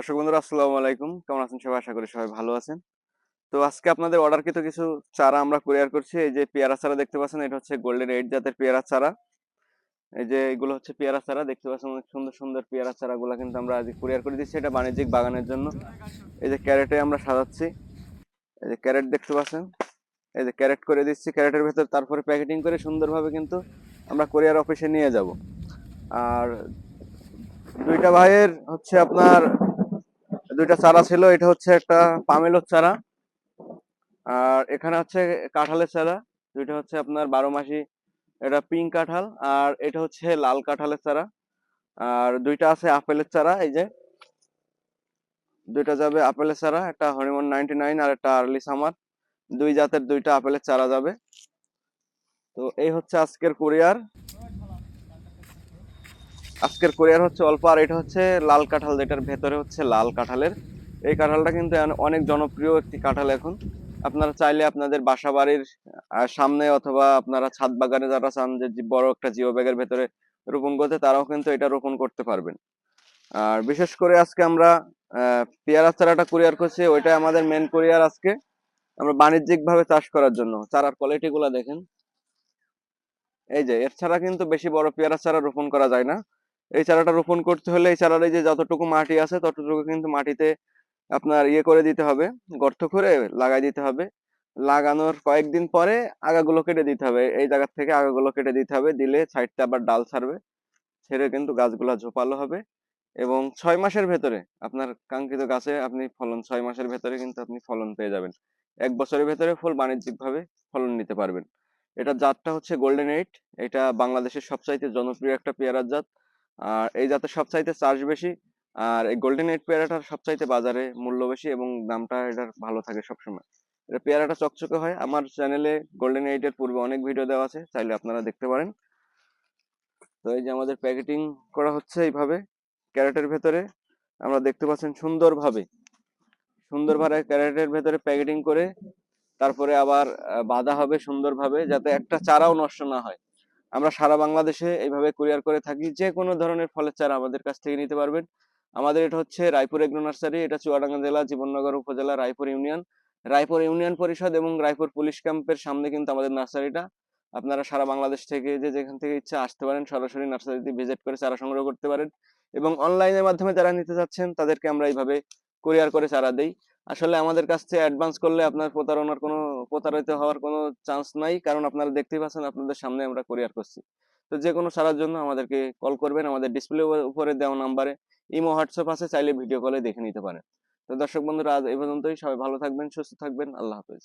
দর্শক বন্ধুরা, আসসালামু আলাইকুম। কেমন আছেন সবাই? আশা করি সবাই ভালো আছেন। তো আজকে আপনাদের অর্ডারকৃত কিছু চারা আমরা কুরিয়ার করছি। এই যে পেয়ারা চারা দেখতে পাচ্ছেন, এটা হচ্ছে গোল্ডেন এইট জাতের পেয়ারা চারা। এই যে এগুলো হচ্ছে পেয়ারা চারা, দেখতে পাচ্ছেন অনেক সুন্দর সুন্দর পেয়ারা চারাগুলো কিন্তু আমরা আজ কুরিয়ার করে দিচ্ছি। এটা বাণিজ্যিক বাগানের জন্য। এই যে ক্যারেটে আমরা সাজাচ্ছি। এই যে ক্যারেট দেখতে পাচ্ছেন। এই যে ক্যারেট করে দিচ্ছি ক্যারেটের ভেতর। তারপরে প্যাকেটিং করে সুন্দরভাবে কিন্তু আমরা কুরিয়ার অফিসে নিয়ে যাব। আর দুইটা ভাইয়ের হচ্ছে আপনার দুইটা চারা ছিল, এটা হচ্ছে একটা পামেলোর চারা। আর এখানে হচ্ছে কাঁঠালের চারা, দুইটা হচ্ছে আপনার বারো মাসি, এটা পিঙ্ক কাঁঠাল, আর এটা হচ্ছে লাল কাঁঠালের চারা। আর দুইটা আছে আপেলের চারা, এই যে। দুইটা যাবে আপেলের চারা, একটা হরিমন নাইনটি নাইন আর একটা আর্লি সামার। দুই জাতের দুইটা আপেলের চারা যাবে। তো এই হচ্ছে আজকের কুরিয়ার। আজকের কোরিয়ার হচ্ছে অল্প, আর এটা হচ্ছে লাল কাঁঠাল, যেটার ভেতরে হচ্ছে লাল কাঁঠালের। এই কাঁঠালটা কিন্তু অনেক জনপ্রিয় একটি কাঁঠাল এখন। আপনারা চাইলে আপনাদের বাসা বাড়ির সামনে অথবা আপনারা ছাদ বাগানে যারা চান, যে বড় একটা জিও ব্যাগের ভেতরে রোপণ করতে, তারাও কিন্তু এটা রোপণ করতে পারবেন। আর বিশেষ করে আজকে আমরা পেয়ারা চারাটা কুরিয়ার করছি ওইটা আমাদের মেন কুরিয়ার আজকে। আমরা বাণিজ্যিক ভাবে চাষ করার জন্য, চারার কোয়ালিটি গুলা দেখেন। এই যে, এর ছাড়া কিন্তু বেশি বড় পেয়ারা চারা রোপণ করা যায় না। এই চারাটা রোপণ করতে হলে এই চারার এই যে যতটুকু মাটি আছে, ততটুকু কিন্তু মাটিতে আপনার ইয়ে করে দিতে হবে, গর্ত করে লাগাই দিতে হবে। লাগানোর কয়েকদিন পরে আগাগুলো কেটে দিতে হবে। এই জায়গা থেকে আগাগুলো কেটে দিতে হবে, দিলে সাইডটা আবার ডাল ছাড়বে, ছেড়ে কিন্তু গাছগুলো ঝোপালো হবে। এবং ছয় মাসের ভেতরে আপনার কাঙ্ক্ষিত গাছে আপনি ফলন, ছয় মাসের ভেতরে কিন্তু আপনি ফলন পেয়ে যাবেন। এক বছরের ভেতরে ফুল বাণিজ্যিকভাবে ফলন নিতে পারবেন। এটা জাতটা হচ্ছে গোল্ডেন এইট এটা বাংলাদেশের সবচাইতে জনপ্রিয় একটা পেয়ারার জাত। আর এই জাতের সবচাইতে চার্জ বেশি, আর এই গোল্ডেন এইট পেয়ারাটার সবচাইতে বাজারে মূল্য বেশি এবং দামটা এটার ভালো থাকে সবসময়। এটা পেয়ারাটা চকচকে হয়। আমার চ্যানেলে গোল্ডেন এইট এর পূর্বে অনেক ভিডিও দেওয়া আছে, চাইলে আপনারা দেখতে পারেন। তো এই যে আমাদের প্যাকেটিং করা হচ্ছে এইভাবে, ক্যারেটের ভেতরে আমরা দেখতে পাচ্ছেন সুন্দরভাবে সুন্দরভাবে ক্যারেটের ভেতরে প্যাকেটিং করে, তারপরে আবার বাঁধা হবে সুন্দরভাবে, যাতে একটা চারাও নষ্ট না হয়। আমরা সারা বাংলাদেশে এইভাবে কুরিয়ার করে থাকি, যে কোনো ধরনের ফলের চারা আমাদের কাছ থেকে নিতে পারবেন। আমাদের এটা হচ্ছে রায়পুর এগ্রো নার্সারি, এটা চুয়াডাঙ্গা জেলা, জীবননগর উপজেলা, রায়পুর ইউনিয়ন। রায়পুর ইউনিয়ন পরিষদ এবং রায়পুর পুলিশ ক্যাম্পের সামনে কিন্তু আমাদের নার্সারিটা। আপনারা সারা বাংলাদেশ থেকে যে যেখান থেকে ইচ্ছা আসতে পারেন, সরাসরি নার্সারিতে ভিজিট করে চারা সংগ্রহ করতে পারেন। এবং অনলাইনের মাধ্যমে যারা নিতে চাচ্ছেন, তাদেরকে আমরা এইভাবে কুরিয়ার করে চারা দেই। আসলে আমাদের কাছ থেকে অ্যাডভান্স করলে আপনার প্রতারণার কোনো, প্রতারিত হওয়ার কোনো চান্স নাই। কারণ আপনারা দেখতেই পাচ্ছেন, আপনাদের সামনে আমরা কোরিয়ার করছি। তো যে কোনো সারার জন্য আমাদেরকে কল করবেন। আমাদের ডিসপ্লে উপরে দেওয়া নাম্বারে ইমো হোয়াটসঅ্যাপ আছে, চাইলে ভিডিও কলে দেখে নিতে পারেন। তো দর্শক বন্ধুরা, আজ এই পর্যন্তই। সবাই ভালো থাকবেন, সুস্থ থাকবেন। আল্লাহ হাফেজ।